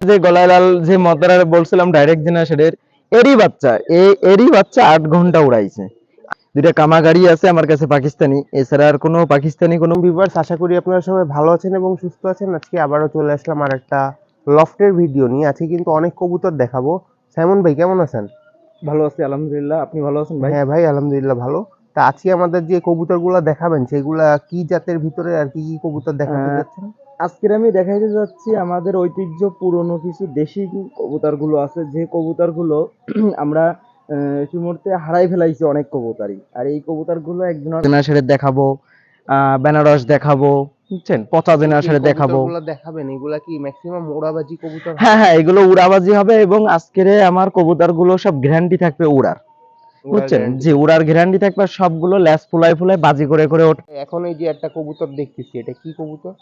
যে গলায় লাল যে মদ্দারা বলছিলাম ডাইরেক্ট জেনারেশনের এরই বাচ্চা এরই বাচ্চা আট ঘণ্টা উড়াইছে। দুইটা কামাগাড়ি আছে আমার কাছে পাকিস্তানি এছাড়া আর কোনো পাকিস্তানি কোনো ভিউয়ার্স আশা করি আপনারা সবাই ভালো আছেন এবং সুস্থ আছেন। আজকে আবারও চলে আসলাম আর একটা লফটের ভিডিও নিয়ে। আজকে কিন্তু অনেক কবুতর দেখাবো। সাইমন ভাই কেমন আছেন? ভালো আছি আলহামদুলিল্লাহ। আপনি ভালো আছেন ভাই? হ্যাঁ ভাই আলহামদুলিল্লাহ ভালো। তা আজকে আমাদের যে কবুতরগুলো দেখাবেন সেগুলা কি জাতের ভিতরে আর কি কি কবুতর দেখাতে আহ, যাচ্ছেন? আজকের আমি দেখাইতে যাচ্ছি আমাদের ঐতিহ্য পুরনো কিছু দেশি কবুতরগুলো আছে। যে কবুতরগুলো আমরা আহ, ইতিমধ্যে হারাই ফেলাইছি অনেক কবুতরই। আর এই কবুতরগুলো একদিন জেনারেশনের দেখাবো আহ, বেনারস দেখাবো বুঝছেন? পচা জেনারেশনের দেখাবো। দেখাবেন এগুলা কি ম্যাক্সিমাম ওড়াবাজি কবুতর? হ্যাঁ হ্যাঁ এগুলো উড়াবাজি হবে এবং আজকের আমার কবুতরগুলো সব গ্যারান্টি থাকবে উড়ার। বুঝছেন? যে উড়ার গ্যারান্টি থাকবে আর সবগুলো ল্যাস ফুলাই ফুলাই বাজি করে করে ওঠে। এখন এই যে একটা কবুতর দেখতেছি এটা কি কবুতর?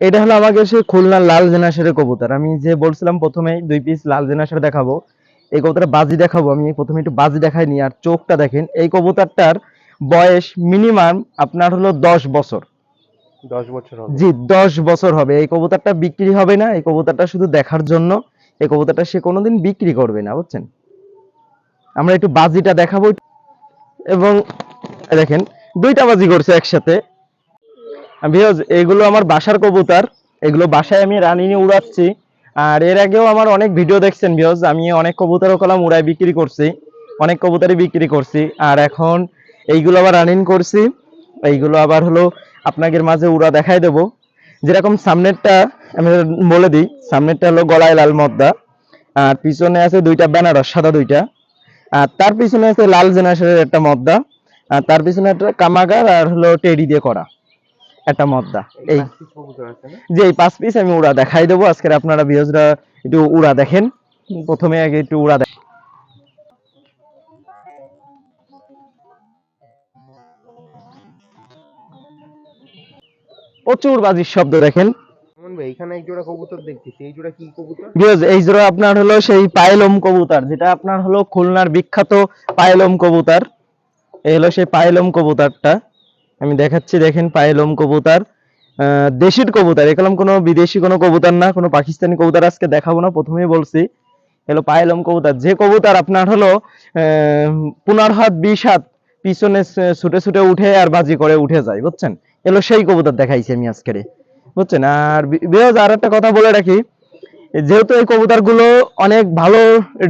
এটা হলো আমাকে সে খুলনার লাল জেনারেশনের কবুতর। আমি যে বলছিলাম প্রথমেই দুই পিস লাল জেনারেশন দেখাবো। এই কবুতরটা বাজি দেখাবো আমি। প্রথমে একটু বাজি দেখাই নি আর চোখটা দেখেন। এই কবুতরটার বয়স মিনিমাম আপনার হলো দশ বছর। দশ বছর হবে। জি দশ বছর হবে। এই কবুতরটা বিক্রি হবে না। এই কবুতরটা শুধু দেখার জন্য। এই কবুতরটা সে কোনোদিন বিক্রি করবে না বুঝছেন? আমরা একটু বাজিটা দেখাবো এবং দেখেন, দুইটা বাজি করছে একসাথে। বিকজ এগুলো আমার বাসার কবুতর। এগুলো বাসায় আমি রানি নিয়ে উড়াচ্ছি। আর এর আগেও আমার অনেক ভিডিও দেখছেন বিকজ আমি অনেক কবুতরও কলাম উড়াই বিক্রি করছি। অনেক কবুতরই বিক্রি করছি। আর এখন এইগুলো আবার রানিং করছি। এইগুলো আবার হলো আপনাদের মাঝে উড়া দেখাই দেব। যেরকম সামনেরটা আমি বলে দিই, সামনেরটা হলো গলায় লাল মদ্দা। আর পিছনে আছে দুইটা বেনারস, সাদা দুইটা। আর তার পিছনে আছে লাল জেনারেশনের একটা মদ্দা। আর তার পিছনে একটা কামাগার আর হলো টেডি দিয়ে করা একটা মদ্দা। এই যে এই পাঁচ পিস আমি উড়া দেখাই দেবো। আজকের আপনারা বিহজরা একটু উড়া দেখেন। প্রথমে আগে একটু উড়া দেখেন প্রচুর বাজির শব্দ দেখেন। সুমন ভাই এখানে এক জোড়া কবুতর দেখতেছি এই জোড়া কি কবুতর? বিকজ এই জোড়া আপনার হলো সেই পায়েলম কবুতর, যেটা আপনার হলো খুলনার বিখ্যাত পায়েলম কবুতর। এই হলো সেই পায়েলম কবুতরটা। আমি দেখাচ্ছি, দেখেন কবুতর। দেশির কোনো বিদেশি কোনো না, কোনো পাকিস্তানি কবুতর আজকে দেখাবো না, প্রথমেই বলছি। এলো পায়েলম কবুতর, যে কবুতর আপনার হলো পনেরো হাত হাত পিছনে ছুটে ছুটে উঠে আর বাজি করে উঠে যায়, বুঝছেন? এলো সেই কবুতর দেখাইছি আমি আজকে বুঝছেন? আর বিরোজ আর একটা কথা বলে রাখি, যেহেতু এই কবুতরগুলো অনেক ভালো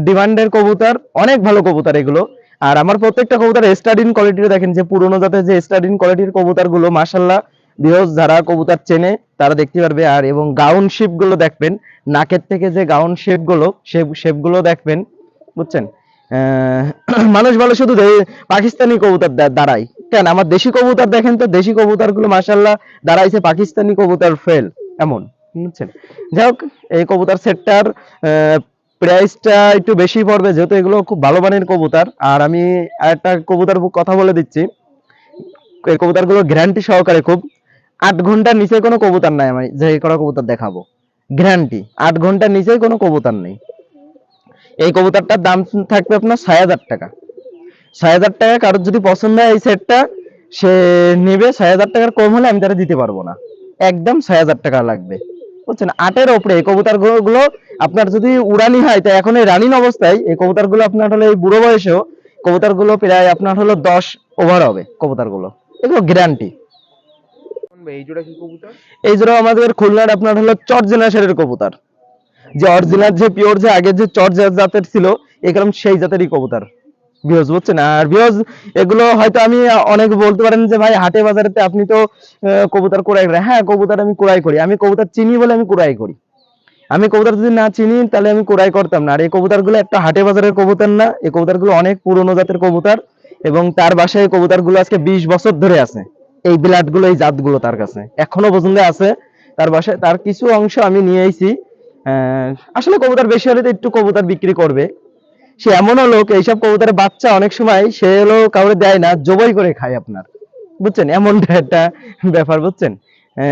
ডিমান্ডের কবুতর, অনেক ভালো কবুতর এগুলো, আর আমার প্রত্যেকটা কবুতর স্টাডিন কোয়ালিটির দেখেন, যে পুরোনো জাতের যে স্টাডিন কোয়ালিটির কবুতরগুলো মাসাল্লাহ বিহজ যারা কবুতর চেনে, তারা দেখতে পারবে। আর এবং গাউন শেপগুলো দেখবেন, নাকের থেকে যে গাউন শেপগুলো শেপগুলো দেখবেন, বুঝছেন? মানুষ বলে শুধু পাকিস্তানি কবুতর দাঁড়াই কেন? আমার দেশি কবুতর দেখেন তো, দেশি কবুতরগুলো মাসাল্লাহ দাঁড়াইছে পাকিস্তানি কবুতর ফেল, এমন, বুঝছেন? যাই হোক, এই কবুতর সেটটার প্রাইসটা একটু বেশি পড়বে, যেহেতু এগুলো খুব ভালো মানের কবুতর। আর আমি আরেকটা কবুতর কথা বলে দিচ্ছি। এই কবুতরগুলো গ্যারান্টি সহকারে খুব, আট ঘণ্টার নিচে কোনো কবুতর নাই আমি, যে করা কবুতর দেখাবো। গ্যারান্টি আট ঘণ্টার নিচে কোনো কবুতর নেই। এই কবুতরটার দাম থাকবে আপনার ছয় হাজার টাকা। ছয় হাজার টাকা কারোর যদি পছন্দ হয় এই সেটটা সে নেবে। ছয় হাজার টাকার কম হলে আমি তারা দিতে পারব না। একদম ছয় হাজার টাকা লাগবে। বুঝছেন? আটের ওপরে এই কবুতরগুলো আপনার যদি উড়ানি হয় তা এখন এই রানিং অবস্থায় এই কবুতরগুলো আপনার হলো এই বুড়ো বয়সেও কবুতরগুলো প্রায় আপনার হলো দশ ওভার হবে কবুতরগুলো এগুলো গ্যারান্টি এই জোড়া কি কবুতর? এই জন্য আমাদের খুলনার আপনার হলো চট জেনারেশনের কবুতর। যে অরিজিনাল যে পিওর যে আগের যে জা- জাতের ছিল এরকম সেই জাতেরই কবুতর। বিহজ বুঝছেন? আর বিহজ এগুলো হয়তো আমি অনেক বলতে পারেন যে, ভাই, হাটে বাজারেতে আপনি তো কবুতর কুড়াই করেন। হ্যাঁ কবুতর আমি কুড়াই করি। আমি কবুতর চিনি বলে আমি কুড়াই করি। আমি কবুতর যদি না চিনি, তাহলে আমি কুড়াই করতাম না। আর এই কবুতরগুলো একটা হাটে বাজারের কবুতর না। এই কবুতরগুলো অনেক পুরনো জাতের কবুতর এবং তার বাসায় এই কবুতরগুলো আজকে বিশ বছর ধরে আছে। এই বিলাটগুলো এই জাতগুলো তার কাছে। এখনও পর্যন্ত আছে। তার বাসায়, তার কিছু অংশ আমি নিয়ে আইছি। আসলে কবুতর বেশি হলে তো একটু কবুতর বিক্রি করবে। সে এমনও লোক এইসব কবুতরের বাচ্চা অনেক সময় সে হলো কাউরে দেয় না জবাই করে খায় আপনার। বুঝছেন? এমনটা একটা ব্যাপার বুঝছেন?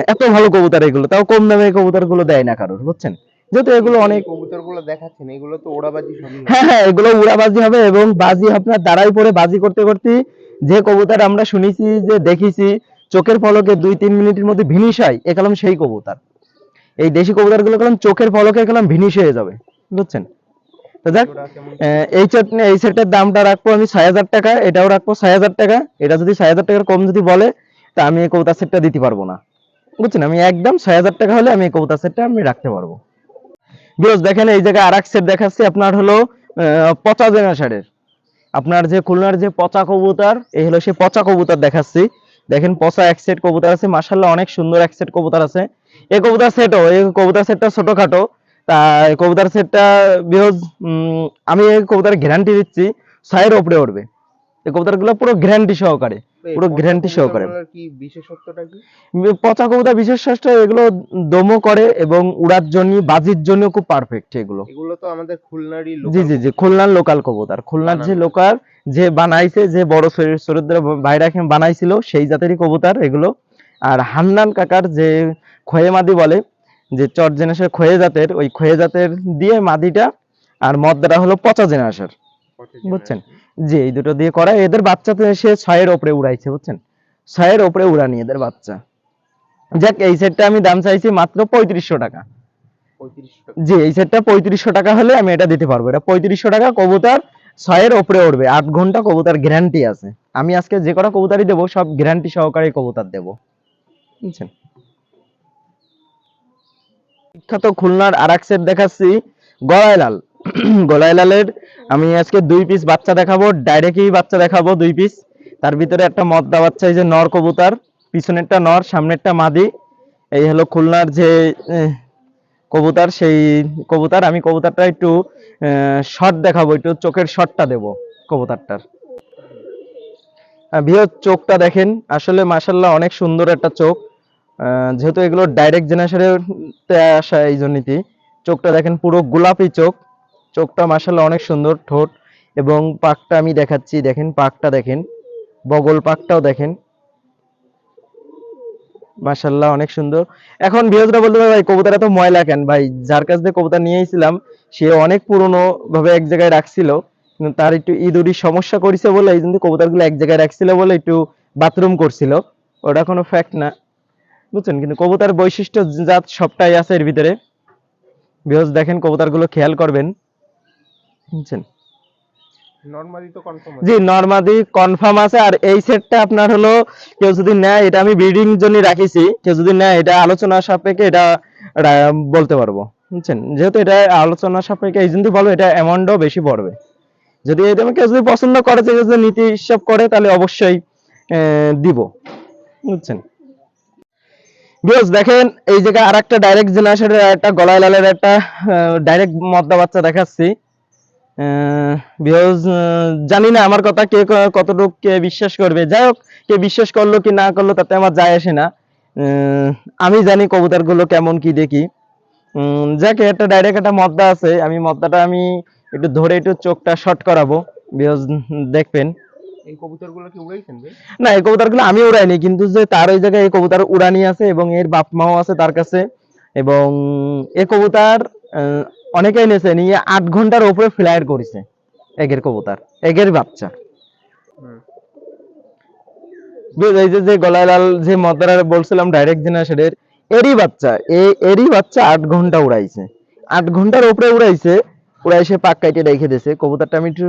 এত ভালো কবুতর এগুলো তাও কম দামে কবুতরগুলো দেয় না কারোর বুঝছেন? যেহেতু এগুলো অনেক কবুতরগুলো দেখাচ্ছেন এগুলো তো ওড়াবাজি সবই হ্যাঁ হ্যাঁ এগুলো উড়াবাজি হবে এবং বাজি আপনার দাঁড়াই পরে বাজি করতে করতে যে কবুতর আমরা শুনেছি যে দেখেছি চোখের পলকে দুই তিন মিনিটের মধ্যে ভিনিশ হয় এ কলম সেই কবুতর। এই দেশি কবুতরগুলো কলম চোখের পলকে কলম ভিনিশ হয়ে যাবে। বুঝছেন? তো দেখ এই এই সেটের দামটা রাখব আমি ছয় হাজার টাকা এটাও রাখব ছয় হাজার টাকা। এটা যদি ছয় হাজার টাকার কম যদি বলে তা আমি এই কবুতর সেটটা দিতে পারব না। বুঝছেন? আমি একদম ছয় হাজার টাকা হলে আমি এই কবুতর সেটটা আমি রাখতে পারব। বিকজ দেখেন এই জায়গায় আর এক সেট দেখাচ্ছি আপনার হলো পচা জেনারেশনের আপনার যে খুলনার যে পচা কবুতর এই হলো সে পচা কবুতর দেখাচ্ছি। দেখেন পচা এক সেট কবুতর আছে মাশাল্লাহ অনেক সুন্দর এক সেট কবুতর আছে। এই কবুতর সেটও এই কবুতর সেটটা ছোটখাটো। তা কবুতর সেটটা বিকজ আমি এই কবুতরের গ্যারান্টি দিচ্ছি ছয়ের উপরে উঠবে। এই কবুতরগুলো পুরো গ্যারান্টি সহকারে পুরো guarantee সহকারে। কি বিশেষত্বটা কি? পচা কবুতর বিশেষ শ্রেষ্ঠ এগুলো দমও করে এবং উড়ার জন্য বাজির জন্য খুব পারফেক্ট এগুলো। এগুলো তো আমাদের খুলনারই জি জি জি খুলনার লোকাল কবুতর। খুলনার যে লোকাল যে বানাইছে যে বড় শরীর ভাইরা বানাইছিল সেই জাতেরই কবুতর এগুলো। আর হান্নান কাকার যে খয়ে মাদি বলে যে চট জেনাসের খয়ে জাতের ওই খয়ে জাতের দিয়ে মাদিটা আর মদ্দাটা হলো পচা জেনাসের। বুঝছেন? জি এই দুটো দিয়ে করা এদের বাচ্চা তো সে ছয়ের ওপরে উড়াইছে বুঝছেন? ছয়ের ওপরে উড়ানি এদের বাচ্চা। যাক এই সেটটা আমি দাম চাইছি মাত্র পঁয়ত্রিশশো টাকা। পঁয়ত্রিশশো টাকা জি এই সেটটা পঁয়ত্রিশশো টাকা হলে আমি এটা দিতে পারব। এটা পঁয়ত্রিশশো টাকা কবুতর ছয়ের ওপরে উঠবে আট ঘণ্টা কবুতর গ্যারান্টি আছে। আমি আজকে যে কটা কবুতরই দেবো সব গ্যারান্টি সহকারে কবুতর দেবো। বুঝছেন? বিখ্যাত খুলনার আর এক সেট দেখাচ্ছি গলায় লাল গলায় লালের আমি আজকে দুই পিস বাচ্চা দেখাবো ডাইরেক্টই বাচ্চা দেখাবো দুই পিস তার ভিতরে একটা মদ্দা বাচ্চা এই যে নর কবুতর, পিছনেরটা নর, সামনেরটা মাদি। এই হলো খুলনার যে কবুতর, সেই কবুতর। আমি কবুতরটা একটু শর্ট দেখাবো, একটু চোখের শর্টটা দেব কবুতরটার। বৃহৎ চোখটা দেখেন। আসলে মাসাল্লাহ অনেক সুন্দর একটা চোখ। যেহেতু এগুলো ডাইরেক্ট জেনারেশনের আসা এই জন্যই চোখটা দেখেন পুরো গোলাপি চোখ। চোখটা মাসাল্লাহ অনেক সুন্দর ঠোঁট এবং পাকটা আমি দেখাচ্ছি, দেখেন পাকটা দেখেন, বগল পাকটাও দেখেন। মাশাল্লাহ অনেক সুন্দর। এখন বৃহস্পতিরা বলতে ভাই কবুতর এত ময়লা কেন? ভাই, যার কাছ থেকে কবুতর নিয়ে এসেছিলাম সে অনেক পুরনো ভাবে এক জায়গায় রাখছিল, কিন্তু তার একটু ইঁদুরির সমস্যা করেছে বলে, এই জন্য কবুতরগুলো এক জায়গায় রাখছিল বলে একটু বাথরুম করছিল। ওটা কোনো ফ্যাক্ট না। বুঝছেন? কিন্তু কবুতর বৈশিষ্ট্য জাত সবটাই আছে এর ভিতরে। বৃহস্প দেখেন কবুতরগুলো খেয়াল করবেন। বুঝছেন? জি নর্মাদি কনফার্ম আছে। আর এই সেটটা আপনার হলো কেউ যদি নেয় এটা আমি ব্রিডিং জন্য রাখিছি। কেউ যদি নেয় এটা আলোচনা সাপেক্ষে এটা বলতে পারব। বুঝছেন? যেহেতু এটা আলোচনা সাপেক্ষে এই জন্য বলব এটা অ্যামাউন্টও বেশি পড়বে। যদি এটা কেউ যদি পছন্দ করে কেউ যদি নীতি হিসাব করে তাহলে অবশ্যই দিব। বুঝছেন? বিকজ দেখেন, এই জায়গায় আর একটা ডাইরেক্ট জেনারেশনের একটা, গলায় লালের একটা ডাইরেক্ট মদ্দা বাচ্চা দেখাচ্ছি। বিকজ জানি না আমার কথা কে কতটুকু কে বিশ্বাস করবে। যাই হোক, কে বিশ্বাস করল কি না করল তাতে আমার যায় আসে না। আমি জানি কবুতরগুলো কেমন কি দেখি। যাকে, একটা ডাইরেক্ট একটা মদ্দা আছে। আমি মদ্দাটা আমি একটু ধরে একটু চোখটা শর্ট করাবো। বিকজ দেখবেন। এই কবুতরগুলো কি উড়াইছেন না এই কবুতরগুলো আমি উড়াইনি কিন্তু যে তার ওই জায়গায় এই কবুতর উড়ানি আছে এবং এর বাপ মাও আছে তার কাছে। এবং এই কবুতর অনেকেই নিয়ে আট ঘণ্টার উপরে ফ্লাইট করেছে এগের কবুতর এগের বাচ্চা। এই যে যে গলায় লাল যে মদ্দারা বলছিলাম ডাইরেক্ট জেনারেশনের এরই বাচ্চা এরই বাচ্চা আট ঘণ্টা উড়াইছে। আট ঘণ্টার উপরে উড়াইছে উড়াই সে পাক কাইটে রেখে দিয়েছে। কবুতরটা আমি একটু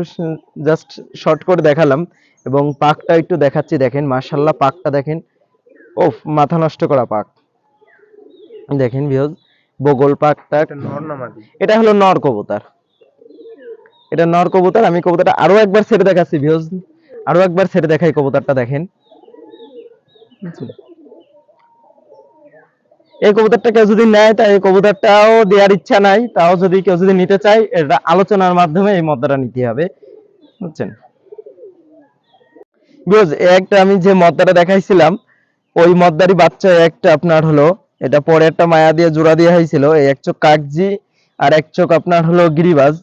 জাস্ট শর্ট করে দেখালাম এবং পাকটা একটু দেখাচ্ছি। দেখেন মাশাল্লাহ পাকটা দেখেন। ওফ মাথা নষ্ট করা পাক। দেখেন বিহজ বগল পাকটা এটা হলো নর কবুতর। এটা নর কবুতর আমি কবুতরটা আরও একবার ছেড়ে দেখাচ্ছি ভিউজ আরও একবার ছেড়ে দেখাই কবুতরটা দেখেন। এই কবুতরটা কেউ যদি নেয়, তা এই কবুতরটাও দেওয়ার ইচ্ছা নাই। তাও যদি কেউ যদি নিতে চায়, এটা আলোচনার মাধ্যমে এই মদ্দাটা নিতে হবে। বুঝছেন? একটা আমি যে মদ্দাটা দেখাইছিলাম, ওই মদ্দারই বাচ্চা একটা আপনার হলো, এটা পরে একটা মায়া দিয়ে জোড়া দিয়ে হয়েছিল এই এক চোখ কাকজি আর এক চোখ আপনার হলো গিরিবাজ।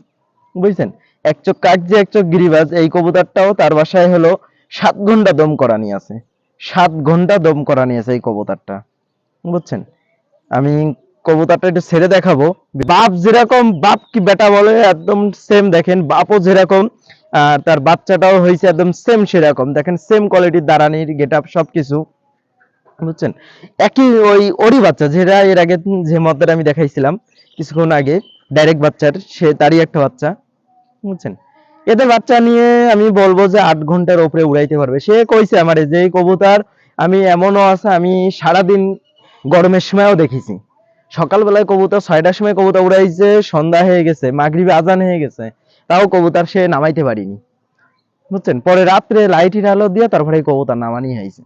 বুঝছেন? এক চোখ কাকজি, এক চোখ গিরিবাজ, এই কবুতরটাও তার বাসায় হলো সাত ঘণ্টা দম করা নিয়ে আছে। সাত ঘণ্টা দম করা নিয়ে আছে এই কবুতরটা। বুঝছেন? আমি কবুতরটা একটু ছেড়ে দেখাবো। বাপ যেরকম, বাপ কি বেটা বলে, একদম সেম দেখেন, বাপও যেরকম, আর তার বাচ্চাটাও হয়েছে একদম সেম সেরকম। দেখেন সেম কোয়ালিটির দাঁড়ানির গেট আপ সবকিছু। বুঝছেন? একই ওই ওরই বাচ্চা, যেটা এর আগে যে মদ্দার আমি দেখাইছিলাম কিছুক্ষণ আগে ডাইরেক্ট বাচ্চার, সে তারই একটা বাচ্চা। বুঝছেন? এদের বাচ্চা নিয়ে আমি বলব যে আট ঘণ্টার উপরে উড়াইতে পারবে। সে কইছে আমারে যে কবুতর, আমি এমনও আছে, আমি সারাদিন গরমের সময়ও দেখেছি। সকালবেলায় কবুতর ছয়টার সময় কবুতর উড়াইছে, সন্ধ্যা হয়ে গেছে, মাগরিবে আজান হয়ে গেছে, তাও কবুতর সে নামাইতে পারিনি। বুঝছেন? পরে রাত্রে লাইটের আলো দিয়ে তারপরে কবুতর নামানি হয়েছে।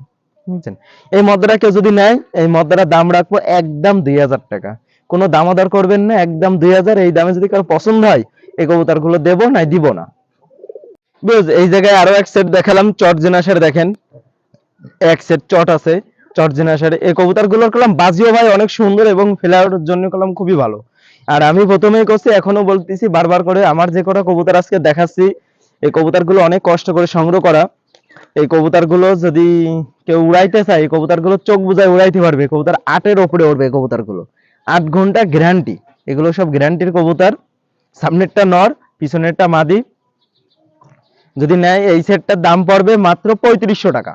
বুঝছেন? এই মদরা কেউ যদি নেয়, এই মদরার দাম রাখব একদম দুই হাজার টাকা। কোনো দামাদার করবেন না, একদম দুই হাজার। এই দামে যদি কারও পছন্দ হয়, এই কবুতরগুলো দেবো না দিব না। বুঝ এই জায়গায় আরও এক সেট দেখালাম, চট জেনাসের দেখেন। এক সেট চট আছে। চট জেনাসের এই কবুতরগুলোর কলাম বাজিও ভাই অনেক সুন্দর এবং ফেলার জন্য কলাম খুবই ভালো। আর আমি প্রথমেই করছি এখনও বলতেছি বারবার করে আমার যে কটা কবুতর আজকে দেখাচ্ছি, এই কবুতরগুলো অনেক কষ্ট করে সংগ্রহ করা। এই কবুতরগুলো যদি কেউ উড়াইতে চায়, এই কবুতরগুলো চোখ বুঝায় উড়াইতে পারবে। কবুতর আটের ওপরে উড়বে এই কবুতরগুলো আট ঘণ্টা গ্যারান্টি এগুলো সব গ্যারান্টির কবুতর। সামনেরটা নর, পিছনেরটা মাদি। যদি নেয়, এই সেটটার দাম পড়বে মাত্র পঁয়ত্রিশশো টাকা।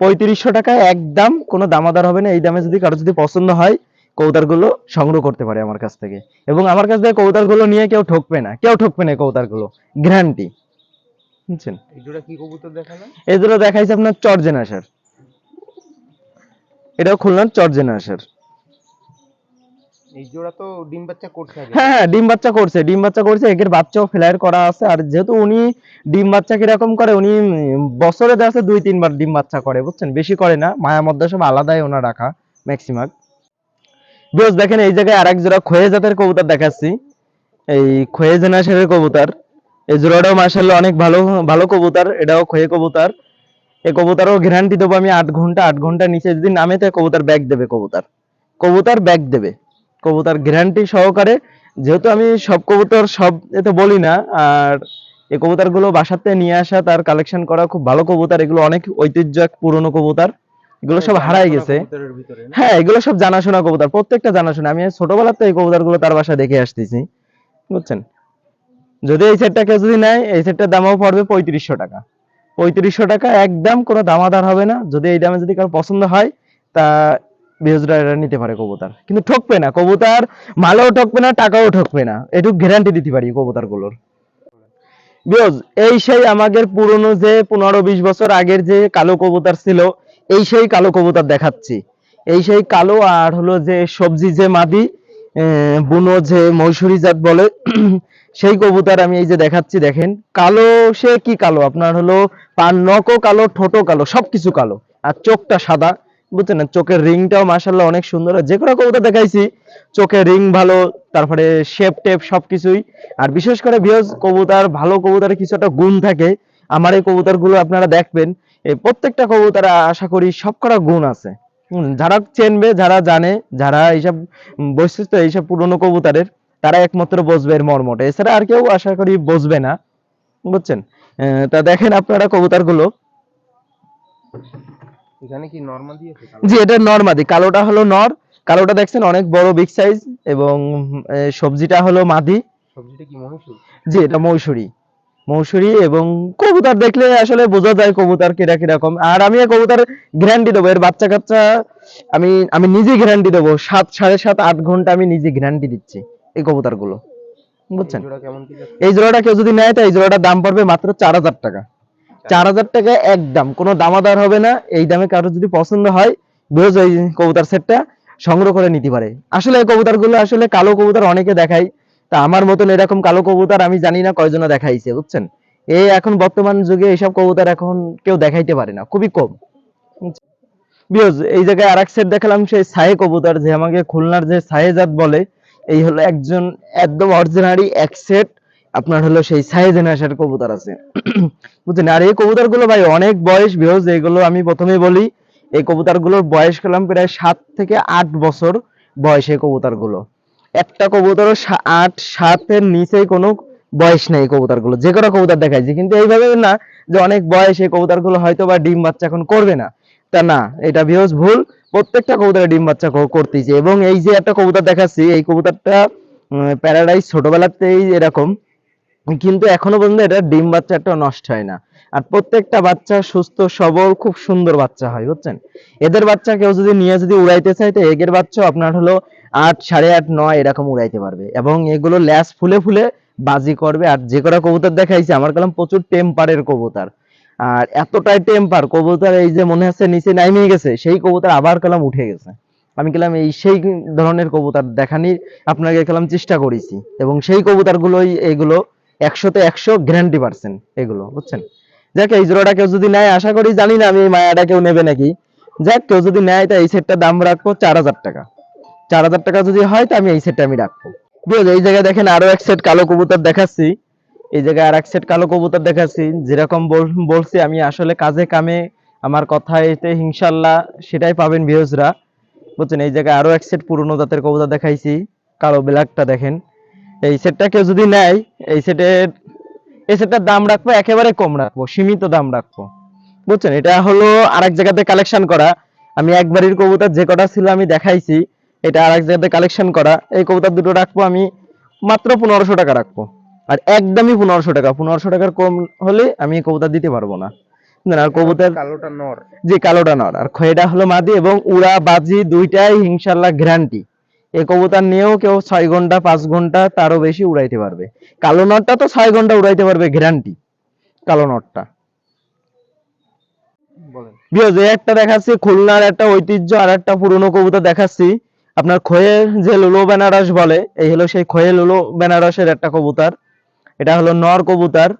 পঁয়ত্রিশশো টাকায় একদম কোনো দামাদার হবে না। এই দামে যদি কারও যদি পছন্দ হয় কৌতারগুলো সংগ্রহ করতে পারে আমার কাছ থেকে। এবং আমার কাছ থেকে কৌতারগুলো নিয়ে কেউ ঠকবে না। কেউ ঠকবে না কৌতারগুলো। গ্যারান্টি বুঝছেন? এই এগুলো দেখাইছে আপনার চর্জেনা আসার এটাও খুলনার চর্জেনা আসার এই জোড়া তো ডিম হ্যাঁ হ্যাঁ না এই কবুতর দেখাচ্ছি। এই খয়ে কবুতর। এই জোড়াটাও মার্শাল্লাহ অনেক ভালো ভালো কবুতর, এটাও খয়ে কবুতর। এই কবুতরও গ্যারান্টি দেবো আমি আট ঘণ্টা আট ঘণ্টা নিচে যদি নামে, তো কবুতর ব্যাগ দেবে কবুতর। কবুতর ব্যাগ দেবে। কবুতর গ্যারান্টি সহকারে যেহেতু আমি সব কবুতর সব এতে বলি না আর এই কবুতরগুলো বাসাতে নিয়ে আসা তার কালেকশন করা খুব ভালো কবুতর এগুলো অনেক ঐতিহ্য এক পুরনো কবুতর এগুলো সব হারাই গেছে? হ্যাঁ এগুলো সব জানাশোনা কবুতর প্রত্যেকটা জানাশোনা। আমি ছোটবেলাতে এই কবুতরগুলো তার বাসায় দেখে আসতেছি বুঝছেন? যদি এই সেটটা কেউ যদি নেয় এই সেটটার দামও পড়বে পঁয়ত্রিশশো টাকা। পঁয়ত্রিশশো টাকা একদম কোনো দামাদার হবে না। যদি এই দামে যদি কারও পছন্দ হয় তা বৃহস্পতিরা নিতে পারে কবুতর। কিন্তু ঠকবে না, কবুতর মালও ঠকবে না, টাকাও ঠকবে না। এটুকু গ্যারান্টি দিতে পারি কবুতরগুলোর বিয়জ এই সেই আমাদের পুরনো যে পনেরো বিশ বছর আগের যে কালো কবুতর ছিল, এই সেই কালো কবুতর দেখাচ্ছি। এই সেই কালো আর হলো যে সবজি যে মাদি বুনো যে মৌসুরি জাত বলে, সেই কবুতর আমি এই যে দেখাচ্ছি, দেখেন। কালো, সে কি কালো? আপনার হলো পার নখও কালো, ঠোঁটও কালো, সবকিছু কালো। আর চোখটা সাদা। বুঝছেন চোখের রিংটাও মাশাল্লাহ অনেক সুন্দর। যে কোনো কবুতর দেখাইছি, চোখের রিং ভালো, তারপরে শেপ টেপ সবকিছুই। আর বিশেষ করে বিহজ কবুতর, ভালো কবুতরের কিছু একটা গুণ থাকে, আমার এই কবুতরগুলো আপনারা দেখবেন। এই প্রত্যেকটা কবুতরে আশা করি সবকটা গুণ আছে। যারা চেনবে, যারা জানে, যারা এইসব বৈশিষ্ট্য, এইসব পুরনো কবুতরের, তারা একমাত্র বুঝবে এর মর্মটা। এছাড়া আর কেউ আশা করি বুঝবে না। বুঝছেন? তা দেখেন আপনারা কবুতরগুলো এখানে কি নরমাল দিয়েছে জি এটা নরমাদি কালোটা হলো নর। কালোটা দেখছেন অনেক বড় বিগ সাইজ এবং সবজিটা হলো মাদি। সবজিটা কি মহীশূর জি এটা মৌসুরি। মৌসুরি এবং কবুতর দেখলে আসলে বোঝা যায় কবুতর কিরা কীরকম। আর আমি কবুতর গ্যারান্টি দেবো এর বাচ্চা কাচ্চা আমি আমি নিজে গ্যারান্টি দেবো। সাত সাড়ে সাত আট ঘণ্টা আমি নিজে গ্যারান্টি দিচ্ছি এই কবুতরগুলো বুঝছেন? এই জোড়াটা কেউ যদি নেয় তো এই জোড়াটার দাম পড়বে মাত্র চার হাজার টাকা। চার হাজার টাকা একদম কোনো দামাদার হবে না। এই দামে কারও যদি পছন্দ হয় বেশ ওই কবুতর সেটটা সংগ্রহ করে নিতে পারে। আসলে এই কবুতরগুলো আসলে কালো কবুতর অনেকে দেখায়। তা আমার মতন এরকম কালো কবুতর আমি জানি না কয়জনা দেখাইছে, বুঝছেন? এই এখন বর্তমান যুগে এইসব কবুতর এখন কেউ দেখাইতে পারে না, খুবই কম। বিয়জ এই জায়গায় আরেক সেট দেখালাম, সেই সাহে কবুতর যে আমাকে খুলনার যে সাহে জাত বলে, এই হলো একজন একদম অরিজিনালি এক সেট আপনার হলো সেই সাহে জেনারেশন কবুতর আছে। বুঝছেন? আর এই কবুতরগুলো ভাই অনেক বয়স বিহজ, এগুলো আমি প্রথমেই বলি, এই কবুতরগুলোর বয়স পেলাম প্রায় সাত থেকে আট বছর বয়সে কবুতরগুলো একটা কবুতরও সা- আট, সাতের নিচে কোনো বয়স নেই কবুতরগুলো যে কোনো কবুতর দেখাইছে, কিন্তু এইভাবে না যে অনেক বয়স কবুতরগুলো হয়তো বা ডিম বাচ্চা এখন করবে না। তা না, এটা বিহজ ভুল। প্রত্যেকটা কবুতরে ডিম বাচ্চা করতেছে এবং এই যে একটা কবুতর দেখাচ্ছি, এই কবুতরটা প্যারাডাইস ছোটবেলাতেই এরকম কিন্তু এখনও পর্যন্ত এটা ডিম বাচ্চাটা নষ্ট হয় না। আর প্রত্যেকটা বাচ্চা সুস্থ, সবল, খুব সুন্দর বাচ্চা হয়, বুঝছেন? এদের বাচ্চা কেউ যদি নিয়ে যদি উড়াইতে চায়, তো এগের বাচ্চা আপনার হলো আট, সাড়ে আট, নয় এরকম উড়াইতে পারবে। এবং এগুলো ল্যাস ফুলে ফুলে বাজি করবে। আর যে কটা কবুতর দেখাইছে, আমার কালাম প্রচুর টেম্পারের কবুতর। আর এতটাই টেম্পার, কবুতর এই যে মনে হচ্ছে নিচে নামিয়ে গেছে, সেই কবুতর আবার কালাম উঠে গেছে। আমি গেলাম এই সেই ধরনের কবুতর দেখানির আপনাকে গেলাম চেষ্টা করেছি। এবং সেই কবুতর গুলোই এগুলো একশোতে একশো গ্যারান্টি পার্সেন্ট এগুলো, বুঝছেন? যাক, এই জোড়াটা কেউ যদি নেয়, আশা করি জানি না আমি এই মায়াটা কেউ নেবে নাকি। যাক, কেউ যদি নেয়, তা এই সেটটার দাম রাখব চার হাজার টাকা। চার হাজার টাকা যদি হয়, তো আমি এই সেটটা আমি রাখব। বুঝলেন এই জায়গায় দেখেন আরও এক সেট কালো কবুতর দেখাচ্ছি। এই জায়গায় আর এক সেট কালো কবুতর দেখাচ্ছি। যেরকম বল- বলছি, আমি আসলে কাজে কামে আমার কথাইতে ইনশাল্লাহ সেটাই পাবেন ভিউজরা বুঝছেন, এই জায়গায় আরও এক সেট পুরনো জাতের কবুতর দেখাইছি। কালো ব্ল্যাকটা দেখেন। এই সেটটা কেউ যদি নেয় এই সেটের এই সেটটার দাম রাখব একেবারে কম রাখব সীমিত দাম রাখব। বুঝছেন? এটা হলো আরেক জায়গাতে কালেকশন করা। আমি একবারের কবুতর যে কটা ছিল আমি দেখাইছি এটা আরেক জায়গাতে কালেকশন করা। এই কবুতর দুটো রাখব আমি মাত্র পনেরোশো টাকা রাখব। আর একদমই পনেরোশো টাকা পনেরোশো টাকার কম হলে আমি কবুতর দিতে পারব না। আর কবুতর কালোটা নর। যে কালোটা নর। আর খয়েটা হলো মাদি এবং উড়া বাজি দুইটাই ইনশাল্লাহ গ্যারান্টি এই কবুতর নিয়েও কেউ ছয় ঘণ্টা পাঁচ ঘণ্টা তারও বেশি উড়াইতে পারবে। কালো নটটা তো ছয় ঘণ্টা উড়াইতে পারবে গ্যারান্টি কালো নটটা। বিয়জ একটা দেখাচ্ছি খুলনার একটা ঐতিহ্য আর একটা পুরনো কবুতর দেখাচ্ছি। আপনার খয়ের যে লুলো বেনারস বলে এই হলো সেই খয়ে লুলো বেনারসের একটা কবুতর। এটা হলো নর কবুতর।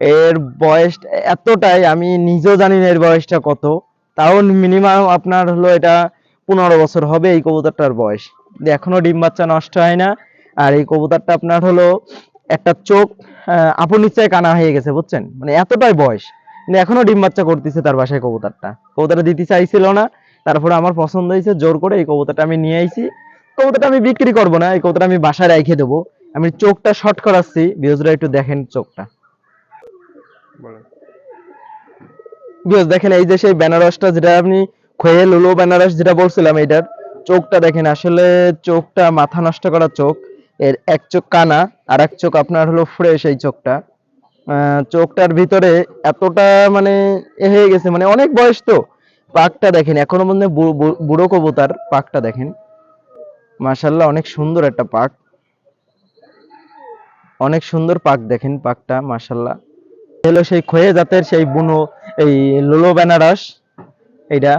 এর বয়স এতটাই আমি নিজেও জানি না এর বয়সটা কত। তাও মিনিমাম আপনার হলো এটা পনেরো বছর হবে এই কবুতরটার বয়স। এখনও ডিম বাচ্চা নষ্ট হয় না। আর এই কবুতরটা আপনার হলো একটা চোখ আপুর নিশ্চয় কানা হয়ে গেছে বুঝছেন? মানে এতটাই বয়স। কিন্তু এখনও ডিম বাচ্চা করতেছে তার বাসায় কবুতরটা। কবুতরটা দিতে চাইছিল না। তারপরে আমার পছন্দ হয়েছে জোর করে এই কবুতরটা আমি নিয়ে আইছি। কবুতরটা আমি বিক্রি করব না এই কবুতরটা আমি বাসায় রেখে দেবো। আমি চোখটা শর্ট করাচ্ছি বিয়জরা একটু দেখেন চোখটা। বিয়জ দেখেন এই যে সেই বেনারসটা যেটা আপনি খয়ে লুলো বেনারস যেটা বলছিলাম এটার চোখটা দেখেন, আসলে চোখটা মাথা নষ্ট করা চোখ। এর এক চোখ কানা, আর এক চোখ আপনার হলো ফ্রেশ এই চোখটা। চোখটার ভিতরে এতটা মানে এ হয়ে গেছে মানে অনেক বয়স তো। পাকটা দেখেন, এখনও মধ্যে বুড়ো কবুতার পাকটা দেখেন। মাশাল্লাহ অনেক সুন্দর একটা পাক। অনেক সুন্দর পাক দেখেন পাকটা মাশাল্লাহ হলো সেই খয়ে জাতের সেই বুনো, এই লোলো বেনারস, এইটা।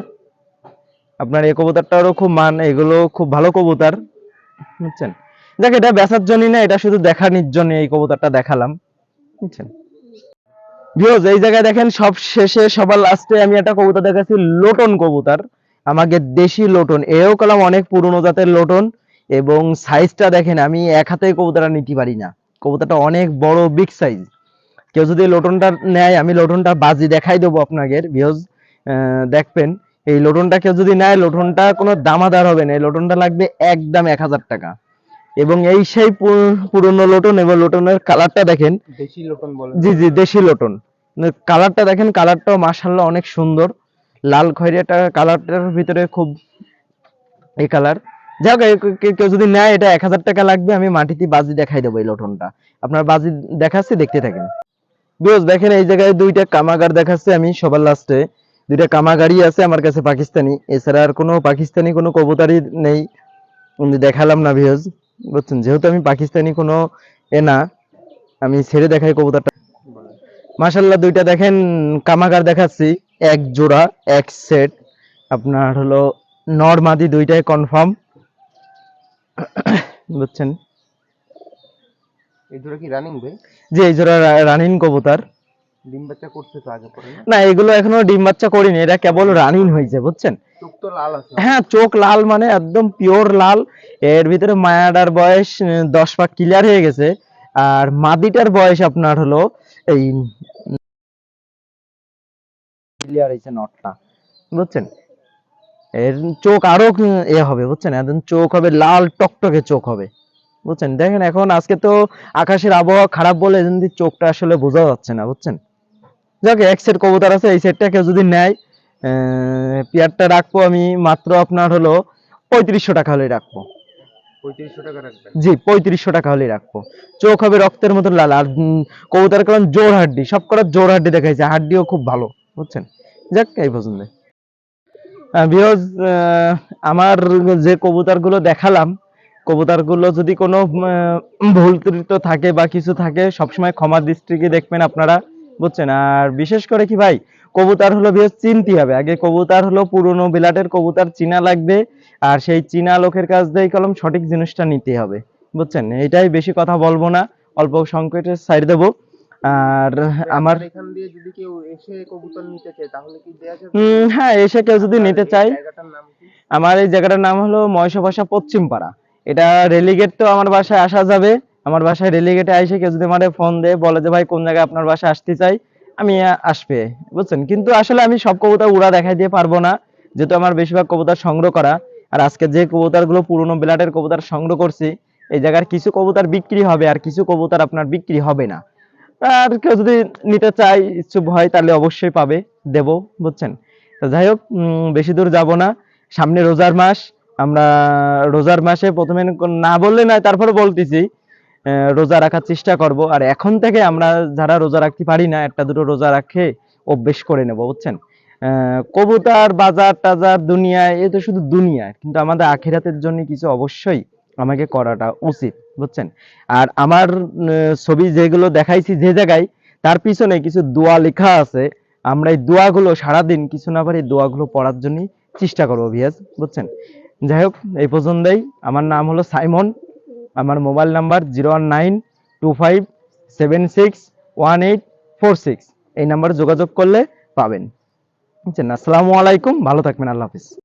আপনার এই কবুতরটারও খুব মান, এগুলো খুব ভালো কবুতর, বুঝছেন? দেখ এটা বেচার জন্যই না, এটা শুধু দেখার জন্য এই কবুতরটা দেখালাম, বুঝছেন? ভিউজ এই জায়গায় দেখেন, সব শেষে, সবার লাস্টে আমি একটা কবুতর দেখাচ্ছি, লোটন কবুতর। আমাকে দেশি লোটন, এও কলাম অনেক পুরনো জাতের লোটন, এবং সাইজটা দেখেন, আমি এক হাতে কবুতরটা নিতে পারি না। কবুতরটা অনেক বড় বিগ সাইজ কেউ যদি লোটনটা নেয়, আমি লোটনটা বাজি দেখাই দেবো আপনাকে ভিউজ দেখবেন। এই লোটনটা কেউ যদি নেয় লোটনটা কোনো দামাদার হবে না। এই লোটনটা লাগবে একদম এক হাজার টাকা। এবং এই সেই পুরনো লোটন এবং লোটনের কালারটা দেখেন। দেশি লোটন বলেন জি জি দেশি লোটন। কালারটা দেখেন কালারটাও মাশাল্লাহ অনেক সুন্দর। লাল খয়েরিটা কালারটার ভিতরে খুব এই কালার। যাই হোক কেউ যদি নেয় এটা এক হাজার টাকা লাগবে। আমি মাটিতে বাজি দেখাই দেবো এই লোটনটা। আপনার বাজি দেখাচ্ছি দেখতে থাকেন। বিকজ দেখেন এই জায়গায় দুইটা কামাগার দেখাচ্ছে আমি সবার লাস্টে দুইটা কামাগাড়ি আছে আমার কাছে পাকিস্তানি। এছাড়া আর কোনো পাকিস্তানি কোনো কবুতারই নেই। দেখালাম না ভিউজ বুঝছেন? যেহেতু আমি পাকিস্তানি কোনো এ না আমি ছেড়ে দেখাই কবুতরটা। বলেন মাশাল্লাহ দুইটা দেখেন কামাগার দেখাচ্ছি। এক জোড়া এক সেট। আপনার হলো নর মাদি দুইটাই কনফার্ম বুঝছেন? এই দুটো কি রানিং ভাই? যে এই জোড়া রানিন কবুতর। ডিম বাচ্চা করছে তো আগে পরে না? এগুলো এখনও ডিম বাচ্চা করিনি এটা কেবল রানিন হয়েছে বুঝছেন? চোখ তো লাল আছে। হ্যাঁ চোখ লাল মানে একদম পিওর লাল। এর ভিতরে মায়াডার বয়স দশ পাক ক্লিয়ার হয়ে গেছে। আর মাদিটার বয়স আপনার হলো এই ক্লিয়ার হয়েছে নটটা বুঝছেন? এর চোখ আরও এ হবে বুঝছেন? একদম চোখ হবে লাল টকটকে চোখ হবে বুঝছেন? দেখেন এখন আজকে তো আকাশের আবহাওয়া খারাপ বলে চোখটা আসলে বোঝা যাচ্ছে না বুঝছেন? যাক এক সেট কবুতর আছে এই সেটটা কেউ যদি নেয় পেয়ারটা রাখব আমি মাত্র আপনার হলো পঁয়ত্রিশশো টাকা হলে রাখব। টাকা জি পঁয়ত্রিশশো টাকা হলেই রাখব। চোখ হবে রক্তের মতো লাল আর কবুতর কারণ জোর হাড্ডি সব করার জোর হাড্ডি দেখাইছে হাড্ডিও খুব ভালো বুঝছেন? যাক এই পছন্দ বিহজ আমার যে কবুতরগুলো দেখালাম কবুতরগুলো যদি কোনো ভুল ত্রুটি থাকে বা কিছু থাকে সবসময় ক্ষমা দৃষ্টিকে দেখবেন আপনারা। বুঝছেন? আর বিশেষ করে কি ভাই কবুতর হলো বেশ চিনতে হবে। আগে কবুতর হলো পুরনো বিলাটের কবুতর চিনা লাগবে আর সেই চীনা লোকের কাছ দিয়ে কলম সঠিক জিনিসটা নিতে হবে। বুঝছেন? এটাই বেশি কথা বলব না অল্প সংকটের সাইড দেবো। আর আমার আপনার এখান দিয়ে যদি কেউ এসে কবুতর নিতে চায় তাহলে কি দেয়া যাবে? হ্যাঁ এসে কেউ যদি নিতে চায় আমার এই জায়গাটার নাম হলো ময়সাবাসা পশ্চিম পাড়া এটা রেলিগেট তো আমার বাসায় আসা যাবে। আমার বাসায় রেলিগেটে আইসে কেউ যদি আমার ফোন দেয়, বলে যে, ভাই, কোন জায়গায় আপনার বাসায় আসতে চাই? আমি আসবে। বুঝছেন? কিন্তু আসলে আমি সব কবুতর উড়া দেখাই দিয়ে পারব না, যেহেতু আমার বেশিরভাগ কবুতর সংগ্রহ করা। আর আজকে যে কবুতরগুলো পুরনো বিলাটের কবুতর সংগ্রহ করছি, এই জায়গার কিছু কবুতর বিক্রি হবে আর কিছু কবুতর আপনার বিক্রি হবে না। আর কেউ যদি নিতে চাই ইচ্ছুক হয়, তাহলে অবশ্যই পাবে, দেব, বুঝছেন? তো যাই হোক বেশি দূর যাব না। সামনে রোজার মাস, আমরা রোজার মাসে প্রথমে না বললে না তারপরে বলতেছি। রোজা রাখার চেষ্টা করব। আর এখন থেকে আমরা যারা রোজা রাখতে পারি না, একটা দুটো রোজা রাখে অভ্যেস করে নেব, বুঝছেন? কবুতর, বাজার টাজার দুনিয়ায় এ তো শুধু দুনিয়ায় কিন্তু আমাদের আখিরাতের জন্য কিছু অবশ্যই আমাকে করাটা উচিত, বুঝছেন? আর আমার ছবি যেগুলো দেখাইছি যে জায়গায়, তার পিছনে কিছু দোয়া লেখা আছে। আমরা এই দোয়াগুলো সারাদিন কিছু না পারি দোয়াগুলো পড়ার জন্যই চেষ্টা করব ভিয়াজ বুঝছেন? যাই হোক, এই পর্যন্তই। আমার নাম হলো সাইমন। আমার mobile number zero one nine two five seven six one eight four six. এই নাম্বারে যোগাযোগ করলে পাবেন। আসসালামু আলাইকুম, ভালো থাকবেন, আল্লাহ হাফিজ।